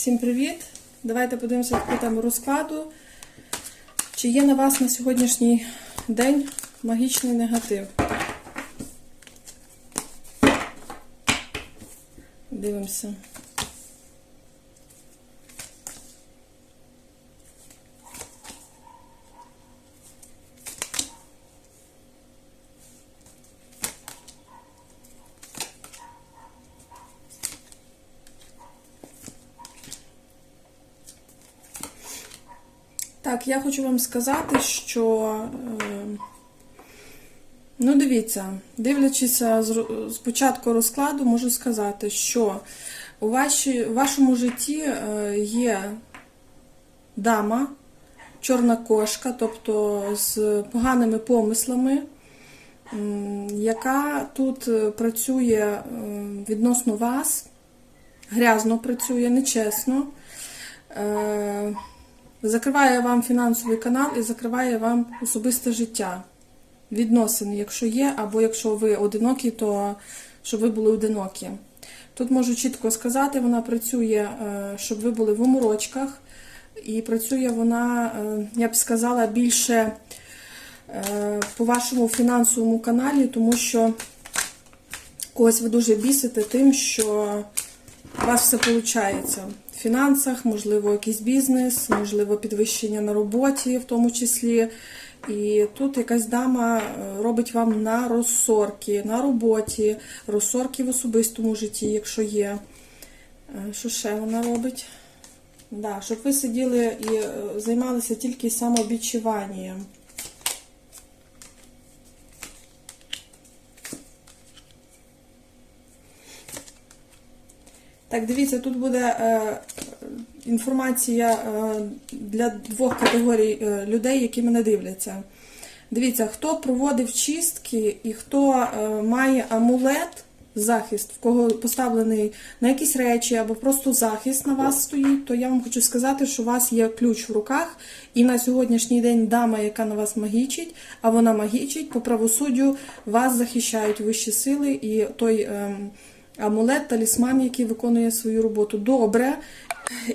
Всім привіт! Давайте подивимося по тему розкладу. Чи є на вас на сьогоднішній день магічний негатив? Дивимося. Так, я хочу вам сказати, що. е, Ну, дивіться, дивлячись з, з початку розкладу, можу сказати, що у, вашому житті е, є дама, чорна кошка, тобто з поганими помислами, яка тут е, працює відносно вас, грязно працює, нечесно. Закриває вам фінансовий канал і закриває вам особисте життя відносини, якщо є, або якщо ви одинокі, то щоб ви були одинокі. Тут можу чітко сказати, вона працює, е, щоб ви були в уморочках, і працює вона, е, я б сказала, більше е, по вашому фінансовому каналі, тому що когось ви дуже бісите тим, що у вас все виходить. Фінансах, можливо, якийсь бізнес, можливо, підвищення на роботі, в тому числі. І тут якась дама е, робить вам на розсорки на роботі, розсорки в особистому житті, якщо є. Е, Що ще вона робить? Да, щоб ви сиділи і е, займалися тільки самообічуванням. Так, дивіться, тут буде інформація е, для двох категорій е, людей, які мене дивляться. Дивіться, хто проводив чистки і хто е, має амулет, захист, в кого поставлений на якісь речі або просто захист на вас стоїть, то я вам хочу сказати, що у вас є ключ в руках, і на сьогоднішній день дама, яка на вас магічить, а вона магічить, по правосуддю вас захищають вищі сили і той. Е, амулет, талісман, який виконує свою роботу. Добре.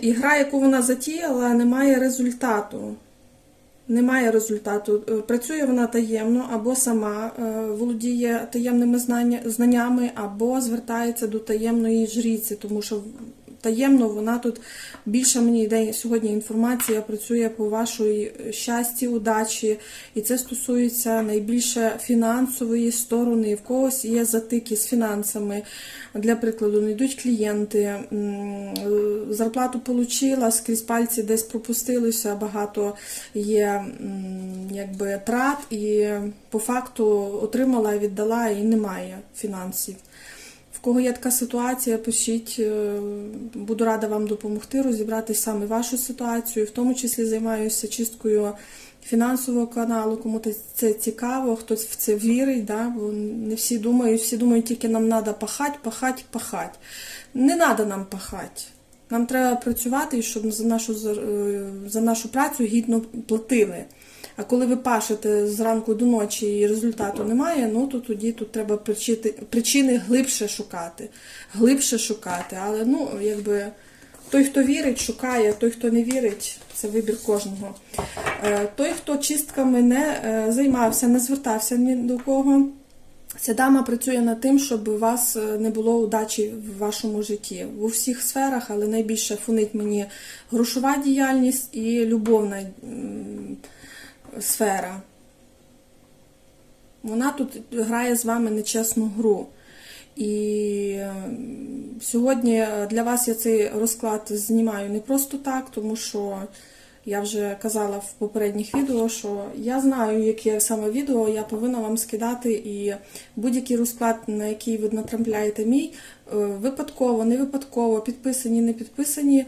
Ігра, яку вона затіяла, не має результату. Немає результату. Е, Працює вона таємно, або сама е, володіє таємними знаннями, або звертається до таємної жріці, тому що таємно вона тут більше мені йде сьогодні інформація працює по вашій щасті, удачі, і це стосується найбільше фінансової сторони. В когось є затики з фінансами. Для прикладу, не йдуть клієнти, зарплату отримала, скрізь пальці десь пропустилося, багато є якби трат, і по факту отримала, віддала і немає фінансів. Кого є така ситуація, пишіть, е, буду рада вам допомогти розібрати саме вашу ситуацію, в тому числі займаюся чисткою фінансового каналу, кому це цікаво, хтось в це вірить, да? бо не всі думають, всі думають, тільки нам треба пахати, пахати, пахати. Не треба нам пахати. Нам треба працювати, щоб за нашу, е, за нашу працю гідно платили. А коли ви пашете зранку до ночі і результату немає, ну то тоді тут треба причини, причини глибше шукати. Глибше шукати. Але ну, якби той, хто вірить, шукає, той, хто не вірить, це вибір кожного. Е, той, хто чистками не е, займався, не звертався ні до кого. Ця дама працює над тим, щоб у вас е, не було удачі в вашому житті в усіх сферах, але найбільше фонить мені грошова діяльність і любовна сфера. Вона тут грає з вами нечесну гру. І сьогодні для вас я цей розклад знімаю не просто так, тому що я вже казала в попередніх відео, що я знаю, яке саме відео я повинна вам скидати, і будь-який розклад, на який ви натрапляєте мій, е, випадково, не випадково, підписані, не підписані.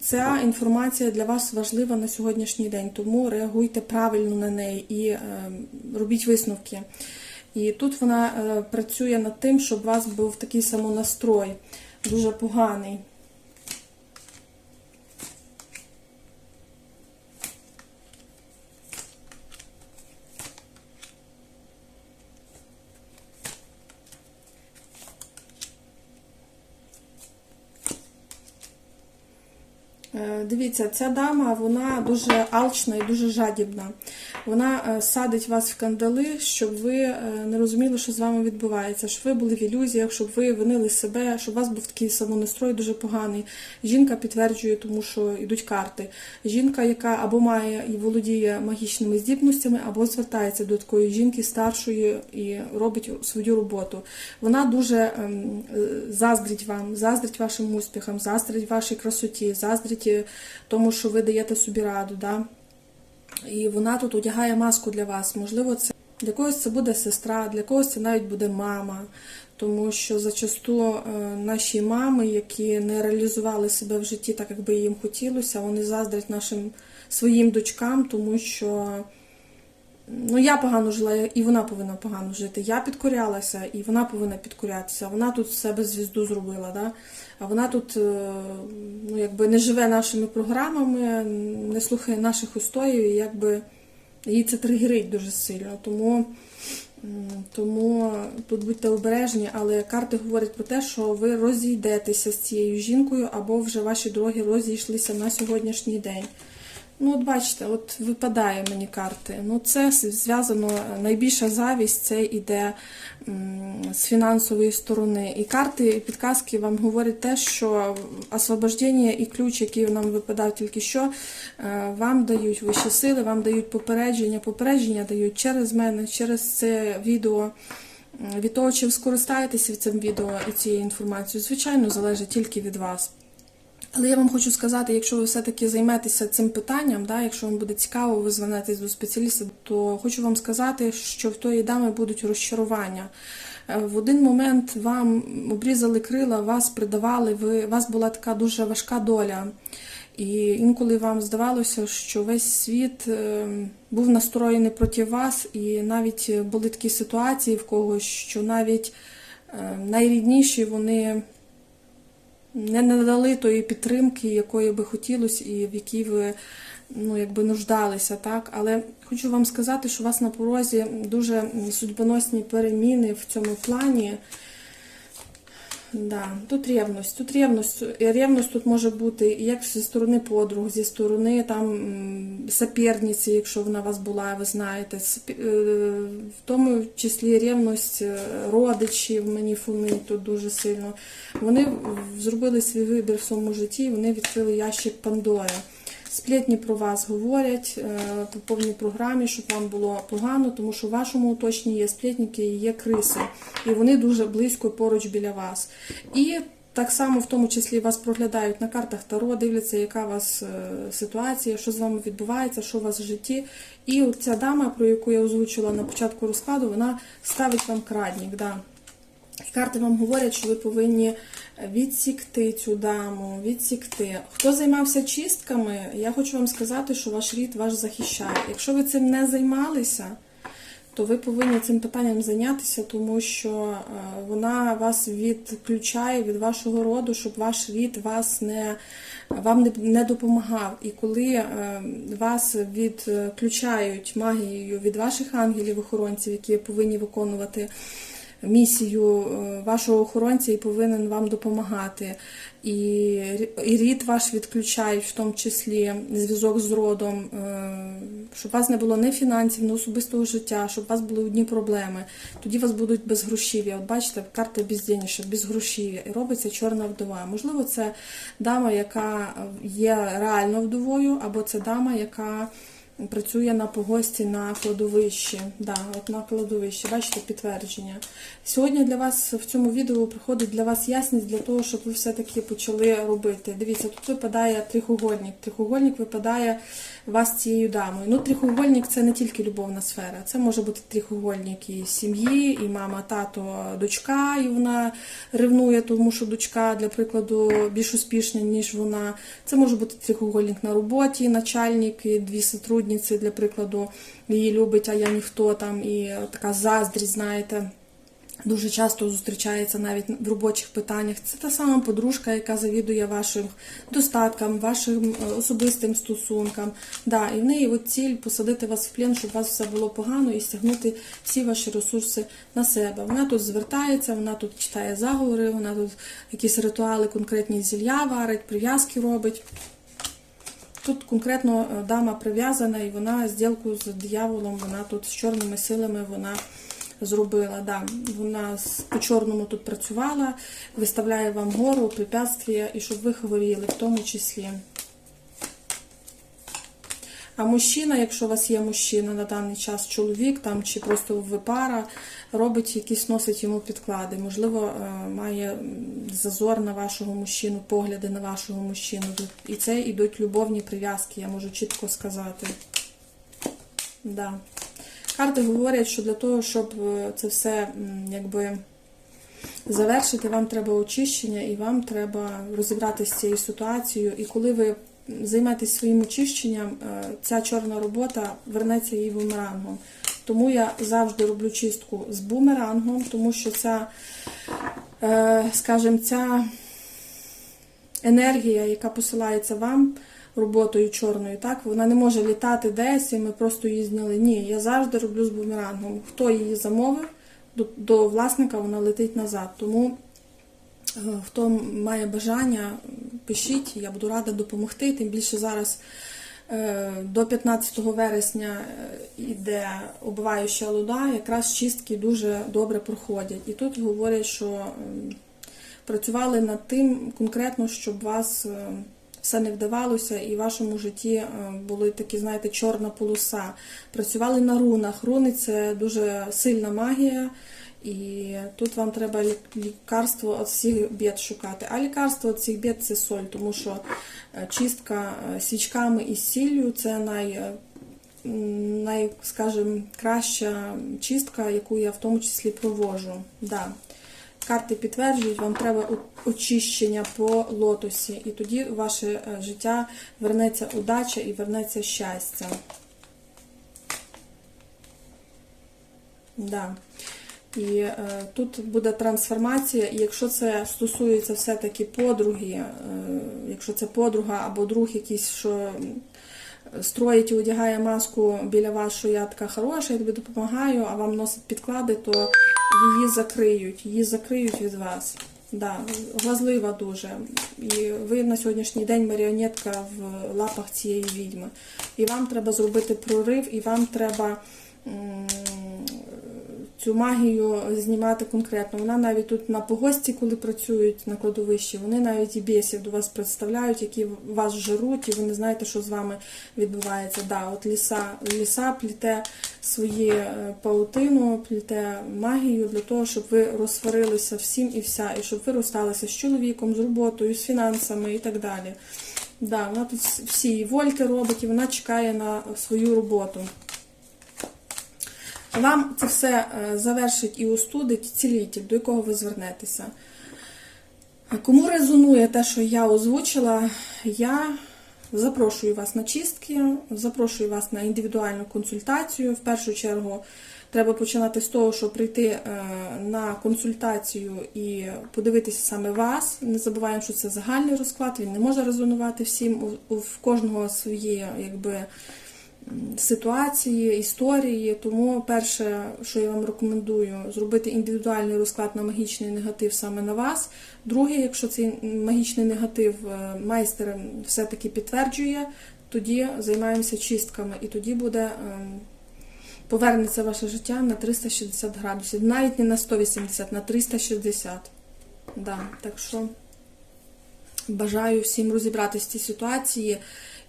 Ця інформація для вас важлива на сьогоднішній день, тому реагуйте правильно на неї і е, робіть висновки. І тут вона е, працює над тим, щоб у вас був такий самонастрой, дуже поганий. Дивіться, ця дама вона дуже алчна і дуже жадібна. Вона е, садить вас в кандали, щоб ви е, не розуміли, що з вами відбувається, щоб ви були в ілюзіях, щоб ви винили себе, щоб у вас був такий самонастрой дуже поганий. Жінка підтверджує, тому що йдуть карти. Жінка, яка або має і володіє магічними здібностями, або звертається до такої жінки старшої і робить свою роботу. Вона дуже ем, заздрить вам, заздрить вашим успіхам, заздрить вашій красоті, заздрить е, тому, що ви даєте собі раду. Да? І вона тут одягає маску для вас. Можливо, це для когось це буде сестра, для когось це навіть буде мама. Тому що зачасту е, наші мами, які не реалізували себе в житті так, як би їм хотілося, вони заздрять нашим своїм дочкам, тому що ну, я погано жила, і вона повинна погано жити. Я підкорялася, і вона повинна підкорятися. Вона тут з себе звізду зробила, да? а вона тут е, ну, якби не живе нашими програмами, не слухає наших устоїв, і якби її це тригерить дуже сильно. Тому, тому тут будьте обережні, але карти говорять про те, що ви розійдетеся з цією жінкою, або вже ваші дороги розійшлися на сьогоднішній день. Ну, от бачите, от випадає мені карти. Ну, це зв'язано, найбільша завість це іде з фінансової сторони. І карти, і підказки вам говорять те, що освобождення і ключ, який нам випадав тільки що, е, вам дають вищі сили, вам дають попередження. Попередження дають через мене, через це відео. Від того, чи ви скористаєтеся цим відео і цією інформацією, звичайно, залежить тільки від вас. Але я вам хочу сказати, якщо ви все-таки займетеся цим питанням, да, якщо вам буде цікаво, ви звернетесь до спеціаліста, то хочу вам сказати, що в тої дами будуть розчарування. Е, В один момент вам обрізали крила, вас придавали, ви, вас була така дуже важка доля. І інколи вам здавалося, що весь світ е, був настроєний проти вас, і навіть були такі ситуації в когось, що навіть е, найрідніші вони не надали тої підтримки, якої би хотілося, і в якій ви ну, якби нуждалися. Так? Але хочу вам сказати, що у вас на порозі дуже судьбоносні переміни в цьому плані. Да, тут ревність. Тут ревність. І Ревність тут може бути як зі сторони подруг, зі сторони там соперниці, якщо вона у вас була, ви знаєте. Е, В тому числі ревність е, родичів мені фонить тут дуже сильно. Вони зробили свій вибір в своєму житті, вони відкрили ящик Пандори. Сплетні про вас говорять е, по повній програмі, щоб вам було погано, тому що в вашому оточенні є сплетники і є криси, і вони дуже близько поруч біля вас. І так само, в тому числі, вас проглядають на картах Таро, дивляться, яка у вас е, ситуація, що з вами відбувається, що у вас в житті. І ця дама, про яку я озвучила на початку розкладу, вона ставить вам крадник. Да. Карти вам говорять, що ви повинні відсікти цю даму, відсікти. Хто займався чистками, я хочу вам сказати, що ваш рід ваш захищає. Якщо ви цим не займалися, то ви повинні цим питанням зайнятися, тому що е, вона вас відключає від вашого роду, щоб ваш рід вас не, вам не допомагав. І коли е, вас відключають магією від ваших ангелів-охоронців, які повинні виконувати місію е, вашого охоронця і повинен вам допомагати. І, і рід ваш відключають, в тому числі зв'язок з родом, е, щоб у вас не було ні фінансів, ні особистого життя, щоб у вас були одні проблеми. Тоді вас будуть безгрошів'я. От бачите, карта безденніша, безгрошів'я. І робиться чорна вдова. Можливо, це дама, яка є реально вдовою, або це дама, яка працює на погості на кладовищі. Да, от на кладовищі, бачите, підтвердження. Сьогодні для вас в цьому відео приходить для вас ясність для того, щоб ви все-таки почали робити. Дивіться, тут випадає трихугольник. Трихугольник випадає вас цією дамою. Ну, трихугольник це не тільки любовна сфера, це може бути трихугольник і сім'ї, і мама, тато, дочка, і вона ревнує, тому що дочка, для прикладу, більш успішна, ніж вона. Це може бути трихугольник на роботі, начальник, і дві сотрудниці, для прикладу, її любить, а я ніхто там, і така заздрість, знаєте. Дуже часто зустрічається навіть в робочих питаннях. Це та сама подружка, яка завідує вашим достаткам, вашим е, особистим стосункам. Да, і в неї от ціль посадити вас в плен, щоб у вас все було погано і стягнути всі ваші ресурси на себе. Вона тут звертається, вона тут читає заговори, вона тут якісь ритуали, конкретні зілля варить, прив'язки робить. Тут конкретно е, дама прив'язана, і вона зділку з дияволом, вона тут з чорними силами вона зробила. Да. Вона з- по чорному тут працювала, виставляє вам гору, препятствия, і щоб ви хворіли в тому числі. А мужчина, якщо у вас є мужчина на даний час, чоловік там чи просто ви пара, робить якісь носить йому підклади. Можливо, е, має зазор на вашого мужчину, погляди на вашого мужчину. І це йдуть любовні прив'язки, я можу чітко сказати. Да. Карти говорять, що для того, щоб е, це все якби завершити, вам треба очищення і вам треба розібратися з цією ситуацією. І коли ви займетесь своїм очищенням, е, ця чорна робота вернеться їй бумерангом. Тому я завжди роблю чистку з бумерангом, тому що ця, е, скажімо, ця енергія, яка посилається вам роботою чорною, так, вона не може літати десь, і ми просто її зняли. Ні, я завжди роблю з бумерангом. Хто її замовив, до, до власника вона летить назад. Тому хто має бажання, пишіть, я буду рада допомогти. Тим більше зараз е, до 15 вересня е, іде оббиваюча луда, якраз чистки дуже добре проходять. І тут говорять, що працювали над тим конкретно, щоб вас е, все не вдавалося, і в вашому житті е, були такі, знаєте, чорна полоса. Працювали на рунах. Руни це дуже сильна магія. І тут вам треба лікарство від всіх бід шукати. А лікарство від всіх бід це соль, тому що е, чистка е, свічками і сіллю це най, е, най, скажімо, краща чистка, яку я в тому числі провожу. Да. Карти підтверджують, вам треба очищення по лотосі, і тоді в ваше життя вернеться удача і вернеться щастя. Да. І е, тут буде трансформація, і якщо це стосується все-таки подруги, е, якщо це подруга або друг якийсь, що строїть і одягає маску біля вас, що я така хороша, я тобі допомагаю, а вам носить підклади, то її закриють, її закриють від вас. Да, глазлива дуже. І ви на сьогоднішній день маріонетка в лапах цієї відьми. І вам треба зробити прорив, і вам треба м, цю магію знімати конкретно. Вона навіть тут на погості, коли працюють на кладовищі, вони навіть і бісів до вас представляють, які вас жируть, і ви не знаєте, що з вами відбувається. Да, от ліса, ліса пліте свої е, паутину, пліте магію для того, щоб ви розсварилися всім і вся, і щоб ви розсталися з чоловіком, з роботою, з фінансами і так далі. Да, вона тут всі вольки робить, і вона чекає на свою роботу. Вам це все е, завершить і остудить цілитель, до якого ви звернетеся. Кому резонує те, що я озвучила, я запрошую вас на чистки, запрошую вас на індивідуальну консультацію. В першу чергу треба починати з того, щоб прийти е, на консультацію і подивитися саме вас. Не забуваємо, що це загальний розклад, він не може резонувати всім. У- кожного свої якби ситуації, історії. Тому перше, що я вам рекомендую, зробити індивідуальний розклад на магічний негатив саме на вас. Друге, якщо цей магічний негатив е, майстер все-таки підтверджує, тоді займаємося чистками, і тоді буде. ем, Повернеться ваше життя на 360 градусів, навіть не на 180, на 360. Да, так що бажаю всім розібратися в цій ситуації.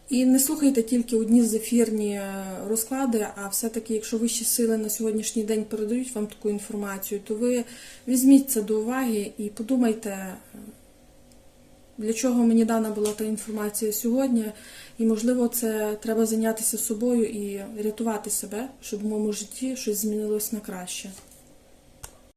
І не слухайте тільки одні зефірні е, розклади, а все-таки, якщо вищі сили на сьогоднішній день передають вам таку інформацію, то ви візьміть це до уваги і подумайте, е, для чого мені дана була та інформація сьогодні. І, можливо, це треба зайнятися собою і рятувати себе, щоб в моєму житті щось змінилось на краще.